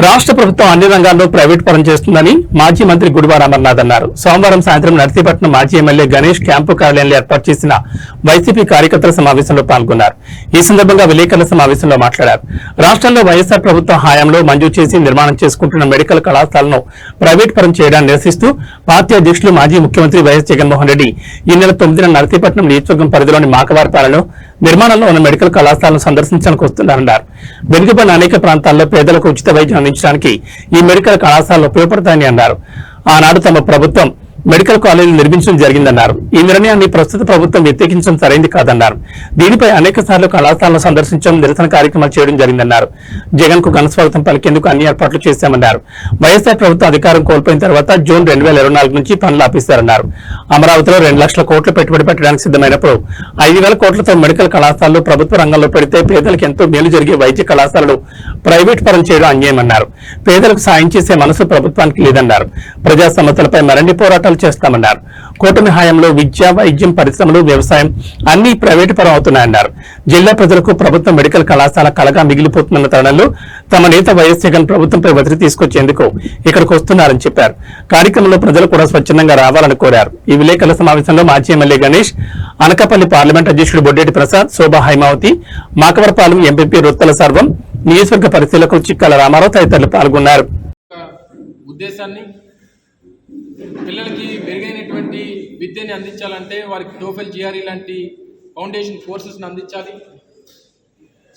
రాష్ట్ర ప్రభుత్వం అన్ని రంగాల్లో ప్రైవేట్ పరం చేస్తుందని మాజీ మంత్రి గుడివార అమర్నాథ్ అన్నారు. సోమవారం సాయంత్రం నర్సీపట్నం మాజీ ఎమ్మెల్యే గణేష్ క్యాంపు కార్యాలయంలో ఏర్పాటు చేసిన వైసీపీ కార్యకర్తల సమావేశంలో పాల్గొన్నారు. ఈ సందర్భంగా విలేకరుల సమావేశంలో మాట్లాడారు. రాష్ట్రంలో వైఎస్ఆర్ ప్రభుత్వం హయాంలో మంజూరు చేసి నిర్మాణం చేసుకుంటున్న మెడికల్ కళాశాలను ప్రైవేట్ పరం చేయడాన్ని నిరసిస్తూ పార్టీ అధ్యక్షులు మాజీ ముఖ్యమంత్రి వైఎస్ జగన్మోహన్ రెడ్డి ఈ నెల తొమ్మిదిన నర్సీపట్నం నియోజకవర్గం పరిధిలోని మాకవారిపాలెంలో నిర్మాణంలో ఉన్న మెడికల్ కళాశాలను సందర్శించడానికి వస్తున్నారన్నారు. వెనుకబడిన అనేక ప్రాంతాల్లో పేదలకు ఉచిత వైద్యం అందించడానికి ఈ మెడికల్ కళాశాలలు ఉపయోగపడతాయని అన్నారు. ఆనాడు తమ ప్రభుత్వం మెడికల్ కాలేజీలు నిర్మించడం జరిగిందన్నారు. ఈ నిర్ణయాన్ని ప్రస్తుత ప్రభుత్వం వ్యతిరేకించడం సరైంది కాదన్నారు. దీనిపై అనేక సార్లు కళాశాలను సందర్శించడం నిరసన కార్యక్రమాలు చేయడం జరిగిందన్నారు. జగన్కు ఘనస్వాగతం పలికేందుకు అన్ని ఏర్పాట్లు చేశామన్నారు. వైఎస్ఆర్ ప్రభుత్వం అధికారం కోల్పోయిన తర్వాత జూన్ రెండు వేల ఇరవై నాలుగు నుంచి పనులు ఆపిస్తారన్నారు అమరావతిలో రెండు లక్షల కోట్లు పెట్టుబడి పెట్టడానికి సిద్ధమైనప్పుడు ఐదు వేల కోట్లతో మెడికల్ కళాశాలలు ప్రభుత్వ రంగంలో పెడితే పేదలకు ఎంతో మేలు జరిగే వైద్య కళాశాలలు ప్రైవేట్ పరం చేయడం అన్యాయమన్నారు. పేదలకు సాయం చేసే మనసు ప్రభుత్వానికి లేదన్నారు. ప్రజా సమస్యలపై మరిన్ని పోరాటాలు చేస్తామన్నారు. కూటమి హయాంలో విద్య వైద్యం పరిశ్రమలు వ్యవసాయం అన్ని ప్రైవేటు పరం అవుతున్నాయన్నారు జిల్లా ప్రజలకు ప్రభుత్వ మెడికల్ కళాశాల కలగా మిగిలిపోతున్న తరుణంలో తమ నేత వైఎస్ జగన్ ప్రభుత్వంపై ఒత్తిడి తీసుకొచ్చేందుకు ఇక్కడికి వస్తున్నారని చెప్పారు. కార్యక్రమంలో ప్రజలు కూడా స్వచ్ఛందంగా రావాలని కోరారు. ఈ విలేకరుల సమావేశంలో మాజీ ఎమ్మెల్యే గణేష్ అనకపల్లి పార్లమెంట్ అధ్యక్షుడు బొడ్డేటి ప్రసాద్ శోభా హైమావతి మాకవరపాలెం ఎంపీపీ రొత్తల సర్వం నియోజకవర్గ పరిశీలకులు చిక్కాల రామారావు తదితరులు పాల్గొన్నారు. ఉద్దేశాన్ని పిల్లలకి మెరుగైనటువంటి విద్యని అందించాలంటే వారికి టోఫెల్ జిఆర్ఈ లాంటి ఫౌండేషన్ కోర్సెస్ని అందించాలి.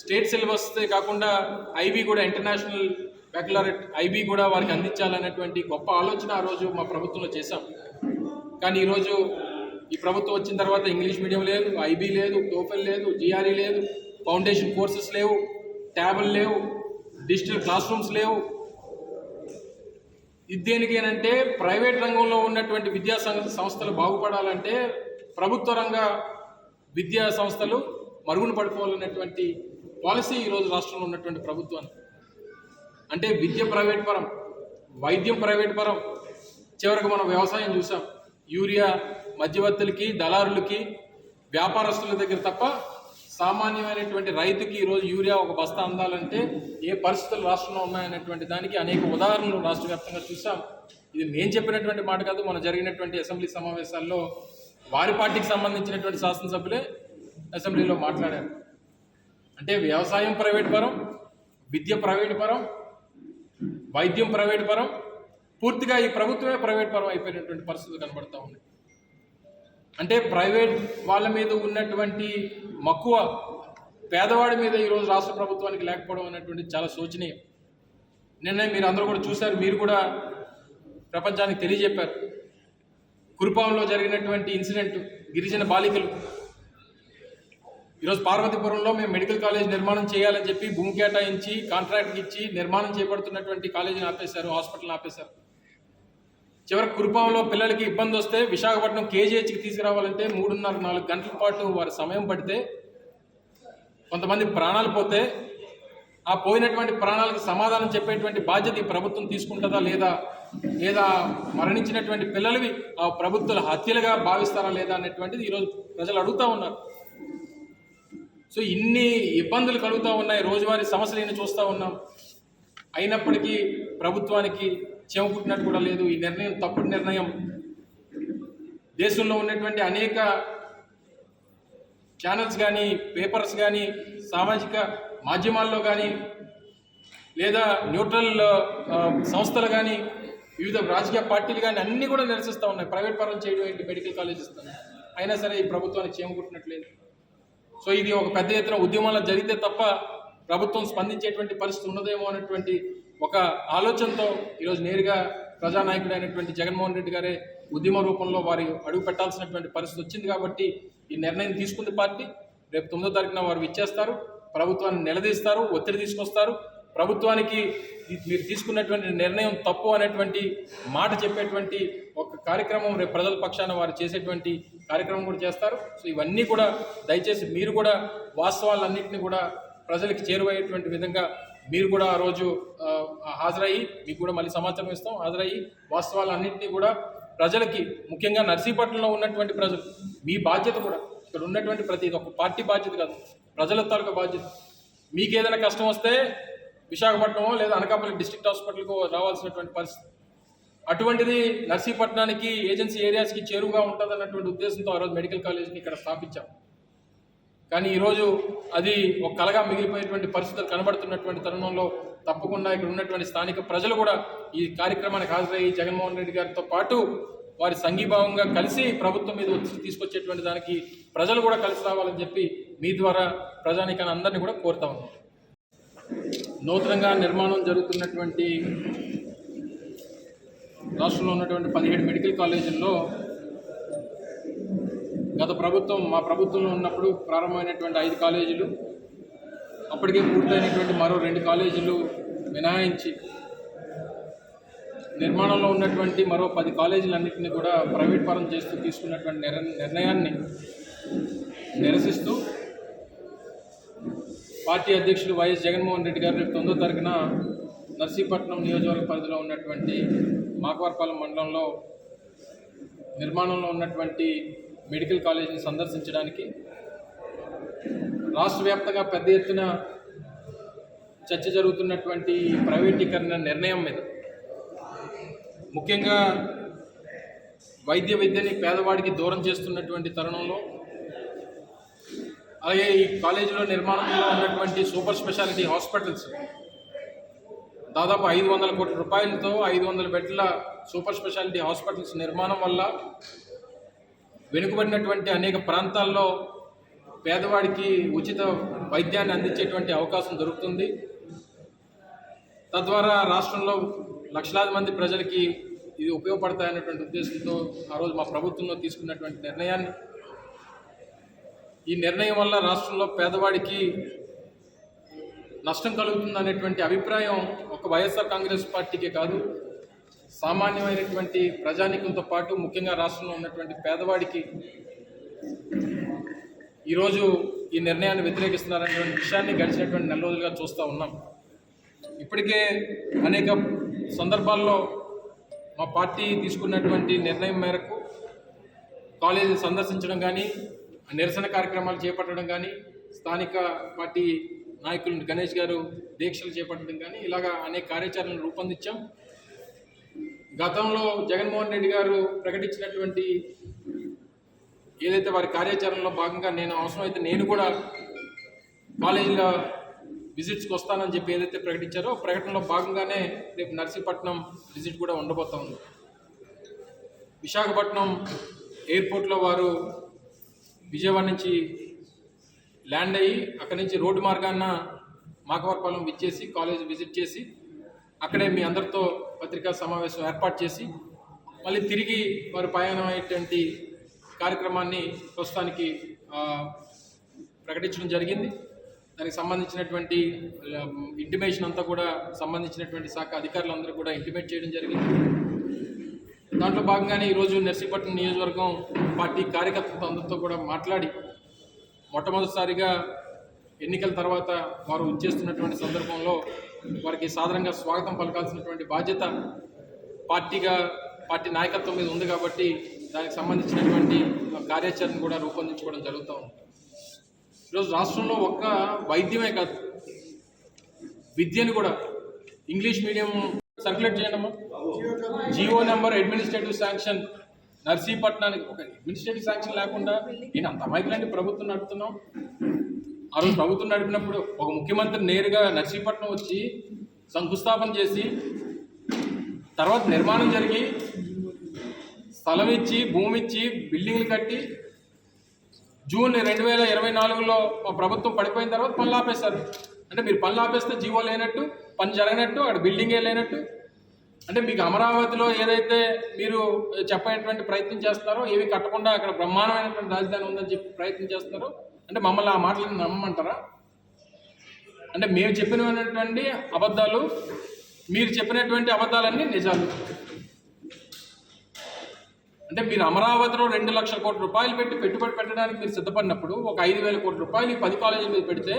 స్టేట్ సిలబస్ కాకుండా ఐబీ కూడా ఇంటర్నేషనల్ బ్యాక్యులరేట్ ఐబీ కూడా వారికి అందించాలనేటువంటి గొప్ప ఆలోచన ఆ రోజు మా ప్రభుత్వంలో చేశాం. కానీ ఈరోజు ఈ ప్రభుత్వం వచ్చిన తర్వాత ఇంగ్లీష్ మీడియం లేదు ఐబీ లేదు టోఫెల్ లేదు జిఆర్ఈ లేదు ఫౌండేషన్ కోర్సెస్ లేవు ట్యాబ్లు లేవు డిజిటల్ క్లాస్ రూమ్స్ లేవు ఇది దేనికేనంటే ప్రైవేట్ రంగంలో ఉన్నటువంటి విద్యా సంస్థలు బాగుపడాలంటే ప్రభుత్వ రంగ విద్యా సంస్థలు మరుగున పడిపోవాలనేటువంటి పాలసీ ఈరోజు రాష్ట్రంలో ఉన్నటువంటి ప్రభుత్వం అంటే విద్య ప్రైవేట్ పరం వైద్యం ప్రైవేట్ పరం. చివరికి మనం వ్యవసాయం చూసాం. యూరియా మధ్యవర్తులకి దళారులకి వ్యాపారస్తుల దగ్గర తప్ప సామాన్యమైనటువంటి రైతుకి ఈరోజు యూరియా ఒక బస్తా అందాలంటే ఏ పరిస్థితులు రాష్ట్రంలో ఉన్నాయనేటువంటి దానికి అనేక ఉదాహరణలు రాష్ట్ర వ్యాప్తంగా చూసాం ఇది నేను చెప్పినటువంటి మాట కాదు మన జరిగినటువంటి అసెంబ్లీ సమావేశాల్లో వారి పార్టీకి సంబంధించినటువంటి శాసనసభ్యులే అసెంబ్లీలో మాట్లాడారు. అంటే వ్యవసాయం ప్రైవేట్ పరం విద్య ప్రైవేట్ పరం వైద్యం ప్రైవేట్ పరం పూర్తిగా ఈ ప్రభుత్వమే ప్రైవేట్ పరం అయిపోయినటువంటి పరిస్థితులు కనబడతా ఉన్నాయి. అంటే ప్రైవేట్ వాళ్ళ మీద ఉన్నటువంటి మక్కువ పేదవాడి మీద ఈరోజు రాష్ట్ర ప్రభుత్వానికి లేకపోవడం అనేటువంటి చాలా శోచనీయం. నిన్న మీరు అందరూ కూడా చూశారు మీరు కూడా ప్రపంచానికి తెలియజెప్పారు. కురుపాంలో జరిగినటువంటి ఇన్సిడెంట్ గిరిజన బాలికలు. ఈరోజు పార్వతీపురంలో మేము మెడికల్ కాలేజ్ నిర్మాణం చేయాలని చెప్పి భూమి కేటాయించి కాంట్రాక్ట్కి ఇచ్చి నిర్మాణం చేపడుతున్నటువంటి కాలేజీని ఆపేశారు హాస్పిటల్ని ఆపేశారు. చివరి కురుపాంలో పిల్లలకి ఇబ్బంది వస్తే విశాఖపట్నం కేజీహెచ్కి తీసుకురావాలంటే మూడున్నర నాలుగు గంటల పాటు వారి సమయం పడితే కొంతమంది ప్రాణాలు పోతే ఆ పోయినటువంటి ప్రాణాలకు సమాధానం చెప్పేటువంటి బాధ్యత ఈ ప్రభుత్వం తీసుకుంటుందా లేదా లేదా మరణించినటువంటి పిల్లలవి ఆ ప్రభుత్వాల హత్యలుగా భావిస్తారా లేదా అనేటువంటిది ఈరోజు ప్రజలు అడుగుతూ ఉన్నారు. సో ఇన్ని ఇబ్బందులు కలుగుతూ ఉన్నాయి రోజువారీ సమస్యలు ఎన్ని చూస్తూ ఉన్నాం. అయినప్పటికీ ప్రభుత్వానికి చెమకుట్టినట్టు కూడా లేదు. ఈ నిర్ణయం తప్పుడు నిర్ణయం. దేశంలో ఉన్నటువంటి అనేక ఛానల్స్ కానీ పేపర్స్ కానీ సామాజిక మాధ్యమాల్లో కానీ లేదా న్యూట్రల్ సంస్థలు కానీ వివిధ రాజకీయ పార్టీలు కానీ అన్నీ కూడా నిరసిస్తూ ఉన్నాయి. ప్రైవేట్ పరం చేయడం ఏంటి? మెడికల్ కాలేజెస్ అయినా సరే ఈ ప్రభుత్వానికి చేమకుట్టినట్లేదు సో ఇది ఒక పెద్ద ఎత్తున ఉద్యమంలో జరిగితే తప్ప ప్రభుత్వం స్పందించేటువంటి పరిస్థితి ఉన్నదేమో అనేటువంటి ఒక ఆలోచనతో ఈరోజు నేరుగా ప్రజానాయకుడు అయినటువంటి జగన్మోహన్ రెడ్డి గారే ఉద్యమ రూపంలో వారి అడుగు పెట్టాల్సినటువంటి పరిస్థితి వచ్చింది కాబట్టి ఈ నిర్ణయం తీసుకుంది పార్టీ. రేపు తొమ్మిదో తారీఖున వారు ఇచ్చేస్తారు ప్రభుత్వాన్ని నిలదీస్తారు ఒత్తిడి తీసుకొస్తారు. ప్రభుత్వానికి మీరు తీసుకున్నటువంటి నిర్ణయం తప్పు అనేటువంటి మాట చెప్పేటువంటి ఒక కార్యక్రమం రేపు ప్రజల పక్షాన వారు చేసేటువంటి కార్యక్రమం కూడా చేస్తారు. సో ఇవన్నీ కూడా దయచేసి మీరు కూడా వాస్తవాలన్నింటినీ కూడా ప్రజలకు చేరువయ్యేటువంటి విధంగా మీరు కూడా ఆ రోజు హాజరయ్యి మీకు కూడా మళ్ళీ సమాచారం ఇస్తాం. హాజరయ్యి వాస్తవాలన్నింటినీ కూడా ప్రజలకి ముఖ్యంగా నర్సీపట్నంలో ఉన్నటువంటి ప్రజలు మీ బాధ్యత కూడా ఇక్కడ ఉన్నటువంటి ప్రతి ఒక పార్టీ బాధ్యత కాదు ప్రజల తాలూకా బాధ్యత. మీకు ఏదైనా కష్టం వస్తే విశాఖపట్నమో లేదా అనకాపల్లి డిస్ట్రిక్ట్ హాస్పిటల్కు రావాల్సినటువంటి పరిస్థితి. అటువంటిది నర్సీపట్నానికి ఏజెన్సీ ఏరియాస్కి చేరువుగా ఉంటుంది అన్నటువంటి ఉద్దేశంతో ఆ రోజు మెడికల్ కాలేజ్ని ఇక్కడ స్థాపించాం. కానీ ఈరోజు అది ఒక కలగా మిగిలిపోయేటువంటి పరిస్థితులు కనబడుతున్నటువంటి తరుణంలో తప్పకుండా ఇక్కడ ఉన్నటువంటి స్థానిక ప్రజలు కూడా ఈ కార్యక్రమానికి హాజరయ్యి జగన్మోహన్ రెడ్డి గారితో పాటు వారి సంఘీభావంగా కలిసి ప్రభుత్వం మీద వచ్చి తీసుకొచ్చేటువంటి దానికి ప్రజలు కూడా కలిసి రావాలని చెప్పి మీ ద్వారా ప్రజానికాన్ని అందరినీ కూడా కోరుతా ఉన్నాం. నూతనంగా నిర్మాణం జరుగుతున్నటువంటి రాష్ట్రంలో ఉన్నటువంటి పదిహేడు మెడికల్ కాలేజీల్లో గత ప్రభుత్వం మా ప్రభుత్వంలో ఉన్నప్పుడు ప్రారంభమైనటువంటి ఐదు కాలేజీలు అప్పటికే పూర్తయినటువంటి మరో రెండు కాలేజీలు మినహాయించి నిర్మాణంలో ఉన్నటువంటి మరో పది కాలేజీలన్నింటినీ కూడా ప్రైవేట్ పరం చేస్తూ తీసుకున్నటువంటి నిర్ నిర్ణయాన్ని నిరసిస్తూ పార్టీ అధ్యక్షులు వైఎస్ జగన్మోహన్ రెడ్డి గారు రేపు తొమ్మిదో తారీఖున నర్సీపట్నం నియోజకవర్గ పరిధిలో ఉన్నటువంటి మాకవారపాలెం మండలంలో నిర్మాణంలో ఉన్నటువంటి మెడికల్ కాలేజీని సందర్శించడానికి రాష్ట్ర వ్యాప్తంగా పెద్ద ఎత్తున చర్చ జరుగుతున్నటువంటి ప్రైవేటీకరణ నిర్ణయం మీద. ముఖ్యంగా వైద్య విద్యని పేదవాడికి దూరం చేస్తున్నటువంటి తరుణంలో అలాగే ఈ కాలేజీలో నిర్మాణంలో ఉన్నటువంటి సూపర్ స్పెషాలిటీ హాస్పిటల్స్ దాదాపు ఐదు వందల కోట్ల రూపాయలతో ఐదు వందల బెడ్ల సూపర్ స్పెషాలిటీ హాస్పిటల్స్ నిర్మాణం వల్ల వెనుకబడినటువంటి అనేక ప్రాంతాల్లో పేదవాడికి ఉచిత వైద్యాన్ని అందించేటువంటి అవకాశం దొరుకుతుంది. తద్వారా రాష్ట్రంలో లక్షలాది మంది ప్రజలకి ఇది ఉపయోగపడతాయనేటువంటి ఉద్దేశంతో ఆ రోజు మా ప్రభుత్వంలో తీసుకున్నటువంటి నిర్ణయాన్ని. ఈ నిర్ణయం వల్ల రాష్ట్రంలో పేదవాడికి నష్టం కలుగుతుందనేటువంటి అభిప్రాయం ఒక వైఎస్ఆర్ కాంగ్రెస్ పార్టీకే కాదు. సామాన్యమైనటువంటి ప్రజానికంతో పాటు ముఖ్యంగా రాష్ట్రంలో ఉన్నటువంటి పేదవాడికి ఈరోజు ఈ నిర్ణయాన్ని వ్యతిరేకిస్తున్నారనేటువంటి విషయాన్ని గడిచినటువంటి నెల రోజులుగా చూస్తూ ఉన్నాం. ఇప్పటికే అనేక సందర్భాల్లో మా పార్టీ తీసుకున్నటువంటి నిర్ణయం మేరకు కాలేజీ సందర్శించడం కానీ నిరసన కార్యక్రమాలు చేపట్టడం కానీ స్థానిక పార్టీ నాయకులు గణేష్ గారు దీక్షలు చేపట్టడం కానీ ఇలాగా అనేక కార్యాచరణలు రూపొందించాం. గతంలో జగన్మోహన్ రెడ్డి గారు ప్రకటించినటువంటి ఏదైతే వారి కార్యాచరణలో భాగంగా నేను అవసరమైతే నేను కూడా కాలేజీలో విజిట్స్కి వస్తానని చెప్పి ఏదైతే ప్రకటించారో ప్రకటనలో భాగంగానే రేపు నర్సీపట్నం విజిట్ కూడా ఉండబోతా ఉంది. విశాఖపట్నం ఎయిర్పోర్ట్లో వారు విజయవాడ నుంచి ల్యాండ్ అయ్యి అక్కడి నుంచి రోడ్డు మార్గాన మాకవరపాలెం విచ్చేసి కాలేజ్ విజిట్ చేసి అక్కడే మీ అందరితో పత్రికా సమావేశం ఏర్పాటు చేసి మళ్ళీ తిరిగి వారు ప్రయాణం అయ్యేటువంటి కార్యక్రమాన్ని ప్రస్తుతానికి ప్రకటించడం జరిగింది. దానికి సంబంధించినటువంటి ఇంటిమేషన్ అంతా కూడా సంబంధించినటువంటి శాఖ అధికారులందరూ కూడా ఇంటిమేట్ చేయడం జరిగింది. దాంట్లో భాగంగానే ఈరోజు నర్సీపట్నం నియోజకవర్గం పార్టీ కార్యకర్తలతో అందరితో కూడా మాట్లాడి మొట్టమొదటిసారిగా ఎన్నికల తర్వాత వారు వచ్చేస్తున్నటువంటి సందర్భంలో వారికి సాధారణంగా స్వాగతం పలకాల్సినటువంటి బాధ్యత పార్టీగా పార్టీ నాయకత్వం మీద ఉంది కాబట్టి దానికి సంబంధించినటువంటి కార్యాచరణ కూడా రూపొందించుకోవడం జరుగుతూ ఉంది. ఈరోజు రాష్ట్రంలో ఒక్క వైద్యమే కాదు విద్యను కూడా ఇంగ్లీష్ మీడియం సర్క్యులేట్ చేయడము జియో నెంబర్ అడ్మినిస్ట్రేటివ్ శాంక్షన్ నర్సీపట్నానికి ఒక అడ్మినిస్ట్రేటివ్ శాంక్షన్ లేకుండా నేను అంత మైకులాంటి ప్రభుత్వం నడుపుతున్నాం. ఆ రోజు ప్రభుత్వం నడిపినప్పుడు ఒక ముఖ్యమంత్రి నేరుగా నర్సీపట్నం వచ్చి శంకుస్థాపన చేసి తర్వాత నిర్మాణం జరిగి స్థలం ఇచ్చి భూమి ఇచ్చి బిల్డింగ్లు కట్టి జూన్ రెండు వేల ఇరవై నాలుగులో మా ప్రభుత్వం పడిపోయిన తర్వాత పనులు ఆపేశారు. అంటే మీరు పనులు ఆపేస్తే జీవో లేనట్టు పని జరగనట్టు అక్కడ బిల్డింగే లేనట్టు. అంటే మీకు అమరావతిలో ఏదైతే మీరు చెప్పేటువంటి ప్రయత్నం చేస్తున్నారో ఏవి కట్టకుండా అక్కడ బ్రహ్మాండమైనటువంటి రాజధాని ఉందని చెప్పి ప్రయత్నం చేస్తున్నారో అంటే మమ్మల్ని ఆ మాటలను నమ్మమంటారా? అంటే మేము చెప్పినటువంటి అబద్ధాలు మీరు చెప్పినటువంటి అబద్ధాలన్నీ నిజాలు. అంటే మీరు అమరావతిలో రెండు లక్షల కోట్ల రూపాయలు పెట్టి పెట్టుబడి పెట్టడానికి మీరు సిద్ధపడినప్పుడు ఒక ఐదు వేల కోట్ల రూపాయలు ఈ పది కాలేజీల మీద పెడితే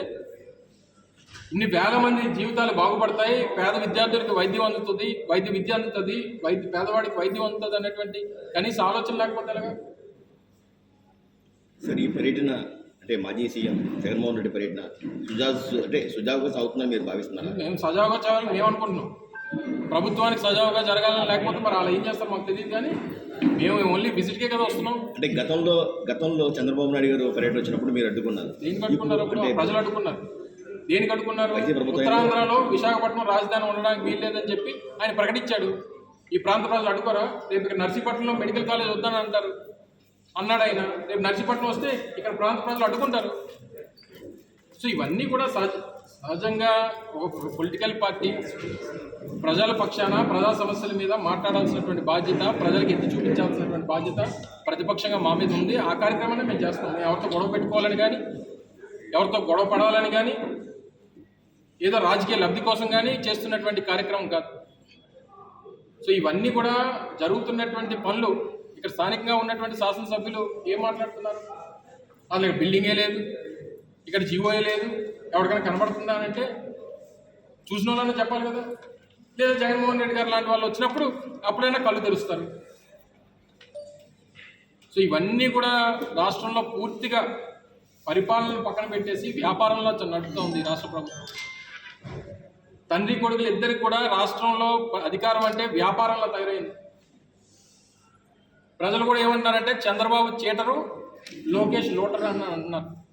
ఇన్ని వేల మంది జీవితాలు బాగుపడతాయి పేద విద్యార్థులకు వైద్యం అందుతుంది వైద్య విద్య అందుతుంది వైద్య పేదవాడికి వైద్యం అందుతుంది అనేటువంటి కనీస ఆలోచన లేకపోతే ఎలాగా? సరే ఈ పర్యటన అంటే మాజీ సీఎం జగన్మోహన్ రెడ్డి పర్యటన సుజా అంటే సుజావుగా సాగుతుందని మీరు భావిస్తున్నారా? మేము సజావుగా చేయాలని మేము అనుకుంటున్నాం. ప్రభుత్వానికి సజావుగా జరగాలని లేకపోతే మరి అలా ఏం చేస్తారు మాకు తెలియదు కానీ మేము ఓన్లీ విజిట్కే కదా వస్తున్నాం. అంటే గతంలో గతంలో చంద్రబాబు నాయుడు గారు పర్యటన వచ్చినప్పుడు మీరు అడ్డుకున్నారు. దేనికి అడ్డుకున్నారు ప్రజలు అడ్డుకున్నారు. దేనికి అడ్డుకున్నారు? ఉత్తరాంధ్రలో విశాఖపట్నం రాజధాని ఉండడానికి వీల్లేదని చెప్పి ఆయన ప్రకటించాడు. ఈ ప్రాంత ప్రజలు అడ్డుకోరా? రేపు ఇక్కడ నర్సీపట్నంలో మెడికల్ కాలేజ్ వద్దని అంటారు. అన్నాడు ఆయన. రేపు నర్సీపట్నం వస్తే ఇక్కడ ప్రాంత ప్రజలు అడ్డుకుంటారు. సో ఇవన్నీ కూడా సహజ సహజంగా ఒక పొలిటికల్ పార్టీ ప్రజల పక్షాన ప్రజా సమస్యల మీద మాట్లాడాల్సినటువంటి బాధ్యత ప్రజలకు ఎత్తి చూపించాల్సినటువంటి బాధ్యత ప్రతిపక్షంగా మా మీద ఉంది. ఆ కార్యక్రమాన్ని మేము చేస్తాం మేము ఎవరితో గొడవ పెట్టుకోవాలని కానీ ఎవరితో గొడవ పడాలని కానీ ఏదో రాజకీయ లబ్ధి కోసం కానీ చేస్తున్నటువంటి కార్యక్రమం కాదు. సో ఇవన్నీ కూడా జరుగుతున్నటువంటి పనులు ఇక్కడ స్థానికంగా ఉన్నటువంటి శాసనసభ్యులు ఏం మాట్లాడుతున్నారు? అసలు ఇక్కడ బిల్డింగే లేదు ఇక్కడ జీవోయే లేదు ఎవరికైనా కనబడుతుందా అంటే చూసిన వాళ్ళని చెప్పాలి కదా. లేదా జగన్మోహన్ రెడ్డి గారు లాంటి వాళ్ళు వచ్చినప్పుడు అప్పుడైనా కళ్ళు తెరుస్తారు. సో ఇవన్నీ కూడా రాష్ట్రంలో పూర్తిగా పరిపాలనను పక్కన పెట్టేసి వ్యాపారంలో నడుపుతోంది రాష్ట్ర ప్రభుత్వం. తండ్రి కొడుకులు ఇద్దరికి కూడా రాష్ట్రంలో అధికారం అంటే వ్యాపారంలో తయారైంది. ప్రజలు కూడా ఏమంటారంటే చంద్రబాబు చీటరు లోకేష్ లోటరు అని అంటున్నారు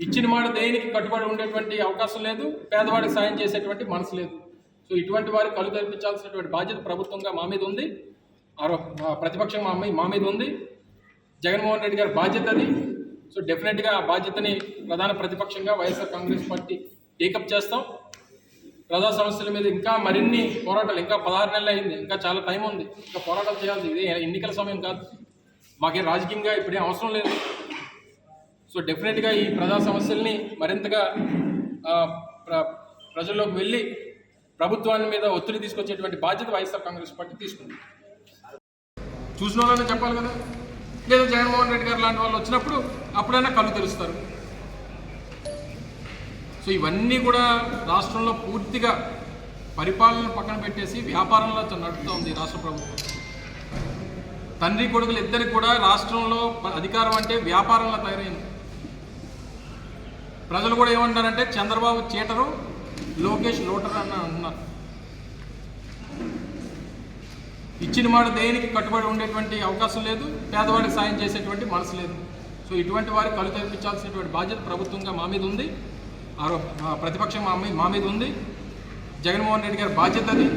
ఇచ్చిన మాట దేనికి కట్టుబడి ఉండేటువంటి అవకాశం లేదు పేదవాడికి సాయం చేసేటువంటి మనసు లేదు. సో ఇటువంటి వారికి కళ్ళు తెరిపించాల్సినటువంటి బాధ్యత ప్రభుత్వంగా మా మీద ఉంది. ఆరో ప్రతిపక్షం మా మీ- మా మీద ఉంది. జగన్మోహన్ రెడ్డి గారి బాధ్యత అది. సో డెఫినెట్గా ఆ బాధ్యతని ప్రధాన ప్రతిపక్షంగా వైఎస్ఆర్ కాంగ్రెస్ పార్టీ టేకప్ చేస్తాం. ప్రజా సమస్యల మీద ఇంకా మరిన్ని పోరాటాలు ఇంకా పదహారు నెలలు అయింది ఇంకా చాలా టైం ఉంది ఇంకా పోరాటాలు చేయాల్సి ఇది ఎన్నికల సమయం కాదు. మాకేం రాజకీయంగా ఇప్పుడే అవసరం లేదు. సో డెఫినెట్గా ఈ ప్రజా సమస్యల్ని మరింతగా ప్ర- ప్రజల్లోకి వెళ్ళి ప్రభుత్వాన్ని మీద ఒత్తిడి తీసుకొచ్చేటువంటి బాధ్యత వైఎస్ఆర్ కాంగ్రెస్ పార్టీ తీసుకుంది. చూసిన వాళ్ళని చెప్పాలి కదా? లేదా జగన్మోహన్ రెడ్డి గారు లాంటి వాళ్ళు వచ్చినప్పుడు అప్పుడైనా కళ్ళు తెరుస్తారు. సో ఇవన్నీ కూడా రాష్ట్రంలో పూర్తిగా పరిపాలన పక్కన పెట్టేసి వ్యాపారంలో నడుపుతోంది రాష్ట్ర ప్రభుత్వం. తండ్రి కొడుకులు ఇద్దరికి కూడా రాష్ట్రంలో ప- అధికారం అంటే వ్యాపారంలో తయారైంది. ప్రజలు కూడా ఏమంటారంటే చంద్రబాబు చీటరు లోకేష్ లోటరు అని అంటున్నారు. ఇచ్చిన మాట దేనికి కట్టుబడి ఉండేటువంటి అవకాశం లేదు పేదవాడికి సాయం చేసేటువంటి మనసు లేదు. సో ఇటువంటి వారికి కళ్ళు తెప్పించాల్సినటువంటి బాధ్యత ప్రభుత్వంగా మా మీద ఉంది. ఆరో ప్రతిపక్షం మా మీ- మా మీద ఉంది. జగన్మోహన్ రెడ్డి గారి బాధ్యత అది.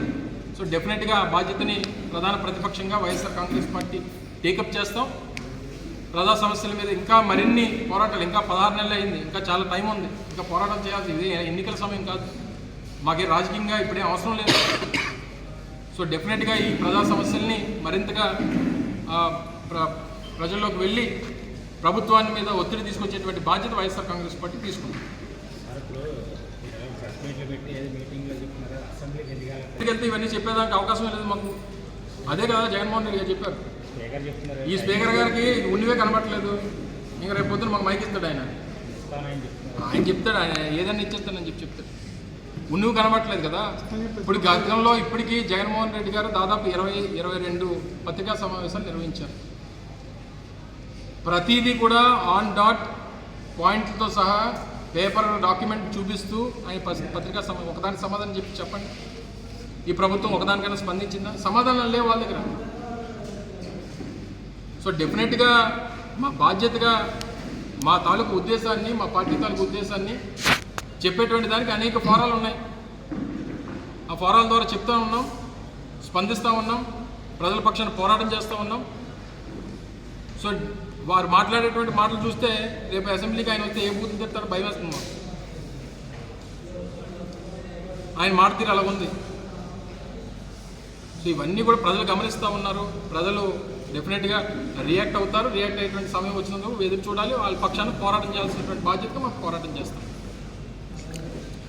సో డెఫినెట్గా ఆ బాధ్యతని ప్రధాన ప్రతిపక్షంగా వైఎస్ఆర్ కాంగ్రెస్ పార్టీ టేకప్ చేస్తాం. ప్రజా సమస్యల మీద ఇంకా మరిన్ని పోరాటాలు ఇంకా పదహారు నెలలు అయింది ఇంకా చాలా టైం ఉంది. ఇంకా పోరాటం చేయాల్సి ఇది ఎన్నికల సమయం కాదు. మాకే రాజకీయంగా ఇప్పుడే అవసరం లేదు. సో డెఫినెట్గా ఈ ప్రజా సమస్యల్ని మరింతగా ప్ర- ప్రజల్లోకి వెళ్ళి ప్రభుత్వాన్ని మీద ఒత్తిడి తీసుకొచ్చేటువంటి బాధ్యత వైఎస్ఆర్ కాంగ్రెస్ పార్టీ తీసుకుంది. పెట్టి ఏదో మీటింగ్లో చెప్తున్నారు అసెంబ్లీకి ఎదిగాలి వెళ్తే ఇవన్నీ చెప్పేదానికి అవకాశం లేదు మాకు. అదే కదా జగన్మోహన్ రెడ్డి గారు చెప్పారు. స్పీకర్ చెప్తున్నారు. ఈ స్పీకర్ గారికి ఉన్నవే కనబట్టలేదు ఇంకా రేపు పొద్దున మాకు మైక్ ఇస్తాడు ఆయన. ఆయన చెప్తాడు ఆయన ఏదైనా ఇచ్చేస్తానని చెప్పి చెప్తాడు. ఉన్నవి కనబట్టలేదు కదా. ఇప్పుడు గతంలో ఇప్పటికీ జగన్మోహన్ రెడ్డి గారు దాదాపు ఇరవై ఇరవై రెండు పత్రికా సమావేశాలు నిర్వహించారు. ప్రతిదీ కూడా ఆన్ డాట్ పాయింట్లతో సహా పేపర్ డాక్యుమెంట్ చూపిస్తూ ఆయన పత్రికా సమా ఒకదానికి సమాధానం చెప్పి చెప్పండి. ఈ ప్రభుత్వం ఒకదానికైనా స్పందించిందా? సమాధానం లేవు వాళ్ళ దగ్గర. సో డెఫినెట్గా మా బాధ్యతగా మా తాలూకు ఉద్దేశాన్ని మా పార్టీ తాలూకు ఉద్దేశాన్ని చెప్పేటువంటి దానికి అనేక ఫోరాలు ఉన్నాయి. ఆ ఫోరాల ద్వారా చెప్తా ఉన్నాం స్పందిస్తూ ఉన్నాం ప్రజల పక్షాన పోరాటం చేస్తూ ఉన్నాం. సో వారు మాట్లాడేటువంటి మాటలు చూస్తే రేపు అసెంబ్లీకి ఆయన వస్తే ఏ బూత్ తిడతారో భయం వేస్తుంది ఆయన మాట తీరు అలా ఉంది. సో ఇవన్నీ కూడా ప్రజలు గమనిస్తూ ఉన్నారు. ప్రజలు డెఫినెట్గా రియాక్ట్ అవుతారు. రియాక్ట్ అయ్యేటువంటి సమయం వచ్చినందుకు ఎదురు చూడాలి. వాళ్ళ పక్షాన్ని పోరాటం చేయాల్సినటువంటి బాధ్యత మాకు పోరాటం చేస్తాం.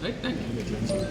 Right thank you